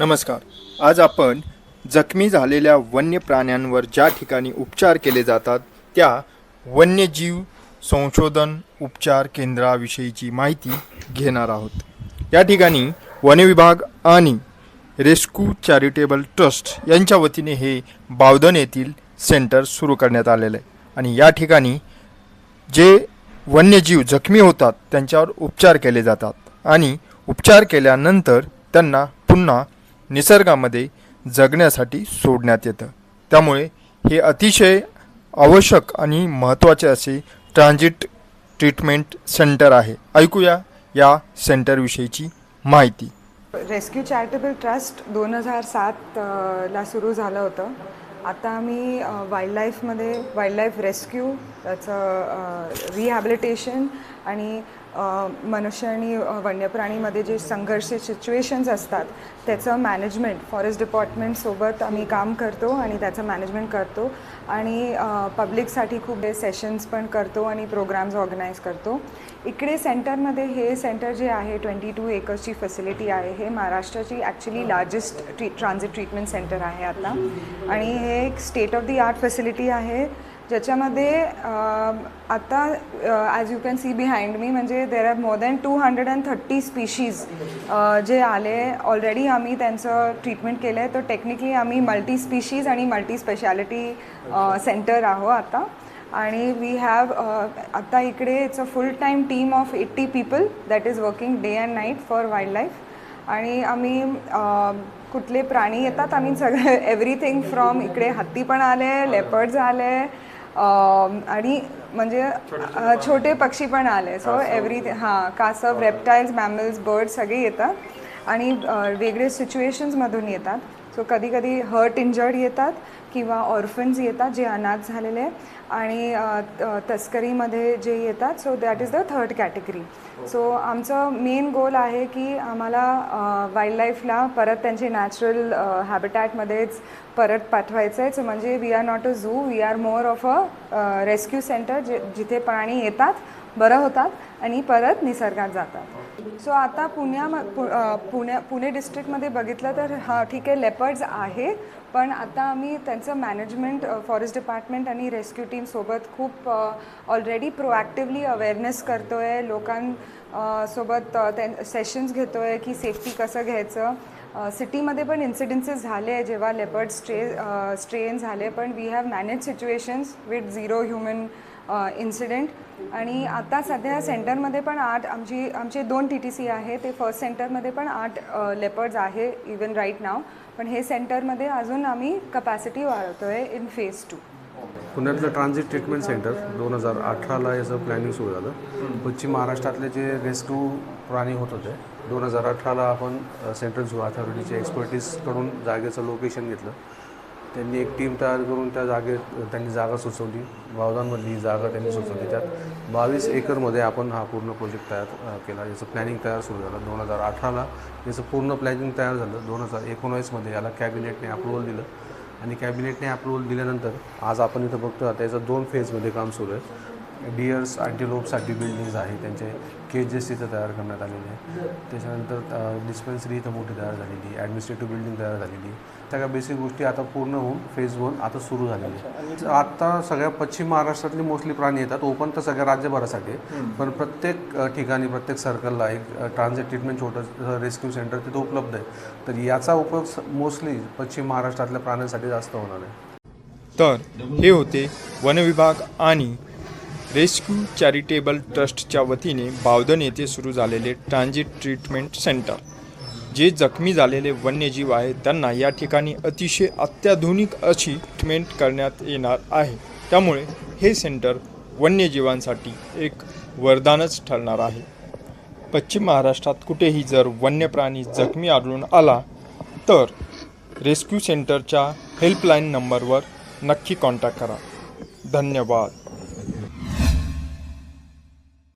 नमस्कार. आज आपण जखमी झालेल्या वन्य प्राण्यांवर ज्या ठिकाणी उपचार केले जातात त्या वन्यजीव संशोधन उपचार केंद्राविषयीची माहिती घेणार आहोत. या ठिकाणी वनविभाग आणि रेस्क्यू चॅरिटेबल ट्रस्ट यांच्या वतीने हे बावधन येथील सेंटर सुरू करण्यात आलेलं आहे. आणि या ठिकाणी जे वन्यजीव जखमी होतात त्यांच्यावर उपचार केले जातात. आणि उपचार केल्यानंतर त्यांना पुन्हा निसर्गामध्ये जगण्यासाठी सोडण्यात येतं. त्यामुळे हे अतिशय आवश्यक आणि महत्त्वाचे असे ट्रान्झिट ट्रीटमेंट सेंटर आहे. ऐकूया या सेंटरविषयीची माहिती. रेस्क्यू चॅरिटेबल ट्रस्ट दोन हजार सात ला सुरू झालं होतं. आता आम्ही वाईल्ड लाईफमध्ये वाईल्ड लाईफ रेस्क्यू त्याचं रिहॅबिलिटेशन आणि मनुष्य आणि वन्यप्राणीमध्ये जे संघर्ष सिच्युएशन्स असतात त्याचं मॅनेजमेंट फॉरेस्ट डिपार्टमेंटसोबत आम्ही काम करतो आणि त्याचं मॅनेजमेंट करतो. आणि पब्लिकसाठी खूप सेशन्स पण करतो आणि प्रोग्राम्स ऑर्गनाईज करतो. इकडे सेंटरमध्ये हे सेंटर जे आहे ट्वेंटी टू एकर्सची फॅसिलिटी आहे हे महाराष्ट्राची actually largest tree transit treatment centre आहे आता. आणि हे एक state of the art facility आहे. ज्याच्यामध्ये आता as you can see behind me म्हणजे there are more than two hundred and thirty species जे आले. ऑलरेडी आम्ही त्यांचं ट्रीटमेंट केलं आहे तर टेक्निकली आम्ही मल्टी स्पीशीज आणि मल्टी स्पेशालिटी सेंटर आहो आता. आणि वी हॅव आता इकडे it's a full time team of eighty people that is working day and night for wildlife आणि आम्ही कुठले प्राणी येतात आम्ही सगळे एव्हरीथिंग फ्रॉम इकडे हत्ती पण आले लेपर्ड्स आले आणि म्हणजे छोटे पक्षी पण आले. सो एव्हरी हां कासव रेप्टाईल्स मॅमल्स बर्ड्स सगळे येतात. आणि वेगळे सिच्युएशन्समधून येतात. सो कधी कधी हर्ट इंजर्ड येतात किंवा ऑर्फन्स येतात जे अनाथ झालेले आणि तस्करीमध्ये जे येतात so that is the third category so आमचं मेन गोल आहे की आम्हाला वाईल्ड लाईफला परत त्यांचे नॅचरल हॅबिटॅटमध्येच परत पाठवायचं आहे. सो म्हणजे we are not a zoo we are more of a rescue centre जे जिथे प्राणी येतात बरं होतात आणि परत निसर्गात जातात. सो आता पुण्या पुण्या पुणे डिस्ट्रिक्टमध्ये बघितलं तर हा ठीक आहे लेपर्ड्स आहे पण आता आम्ही त्यांचं मॅनेजमेंट फॉरेस्ट डिपार्टमेंट आणि रेस्क्यू टीमसोबत खूप ऑलरेडी प्रोॲक्टिवली अवेअरनेस करतो आहे लोकां सोबत त्यां सेशन्स घेतो आहे की सेफ्टी कसं घ्यायचं. सिटीमध्ये पण इन्सिडेन्सेस झाले आहे जेव्हा लेपर्ड स्ट्रे स्ट्रेन झाले पण we have manage situations with zero human incident आणि आता सध्या सेंटरमध्ये पण आठ आमची आमचे दोन टी टी सी आहे. ते फर्स्ट सेंटरमध्ये पण आठ लेपर्ड्स आहे इवन राईट नाव पण हे सेंटरमध्ये अजून आम्ही कपॅसिटी वाढवतो आहे इन फेज टू पुण्यातलं ट्रान्झिट ट्रीटमेंट सेंटर दोन हजार अठराला याचं प्लॅनिंग सुरू झालं. पश्चिम महाराष्ट्रातले जे रेस्क्यू प्राणी होत होते दोन हजार अठराला आपण सेंट्रल झू अथॉरिटीचे एक्सपर्टीजकडून जागेचं लोकेशन घेतलं. त्यांनी एक टीम तयार करून त्या जागेत त्यांनी जागा सुचवली. वावदांमधली ही जागा त्यांनी सुचवली. त्यात बावीस एकरमध्ये आपण हा पूर्ण प्रोजेक्ट तयार केला. याचं प्लॅनिंग तयार सुरू झालं. दोन हजार अठराला याचं पूर्ण प्लॅनिंग तयार झालं. दोन हजार एकोणावीसमध्ये याला कॅबिनेटने अप्रुव्हल दिलं. आणि कॅबिनेटने अप्रुव्हल दिल्यानंतर आज आपण इथं बघतो आता याचं दोन फेजमध्ये काम सुरू आहे. डिअर्स अँटीलोपसाठी बिल्डिंग्स आहे त्यांचे केजेस इथं तयार करण्यात आलेले आहे त्याच्यानंतर डिस्पेन्सरी इथं मोठी तयार झालेली ॲडमिनिस्ट्रेटिव्ह बिल्डिंग तयार झालेली सगळ्या बेसिक गोष्टी आता पूर्ण होऊन फेज वन आता सुरू झालेली आहे आता सगळ्या पश्चिम महाराष्ट्रातले मोस्टली प्राणी येतात. ओपन तर सगळ्या राज्यभरासाठी. पण प्रत्येक ठिकाणी प्रत्येक सर्कलला एक ट्रान्झिट ट्रीटमेंट छोटं रेस्क्यू सेंटर तिथं उपलब्ध आहे. तर याचा उपयोग मोस्टली पश्चिम महाराष्ट्रातल्या प्राण्यांसाठी जास्त होणार आहे. तर हे होते वनविभाग आणि रेस्क्यू चॅरिटेबल ट्रस्टच्या वतीने बावधन येथे सुरू झालेले ट्रान्झिट ट्रीटमेंट सेंटर जे जखमी झालेले वन्यजीव आहेत त्यांना या ठिकाणी अतिशय अत्याधुनिक अशी ट्रीटमेंट करण्यात येणार आहे. त्यामुळे हे सेंटर वन्यजीवांसाठी एक वरदानच ठरणार आहे. पश्चिम महाराष्ट्रात कुठेही जर वन्य प्राणी जखमी आढळून आला तर रेस्क्यू सेंटरच्या हेल्पलाईन नंबरवर नक्की कॉन्टॅक्ट करा. धन्यवाद.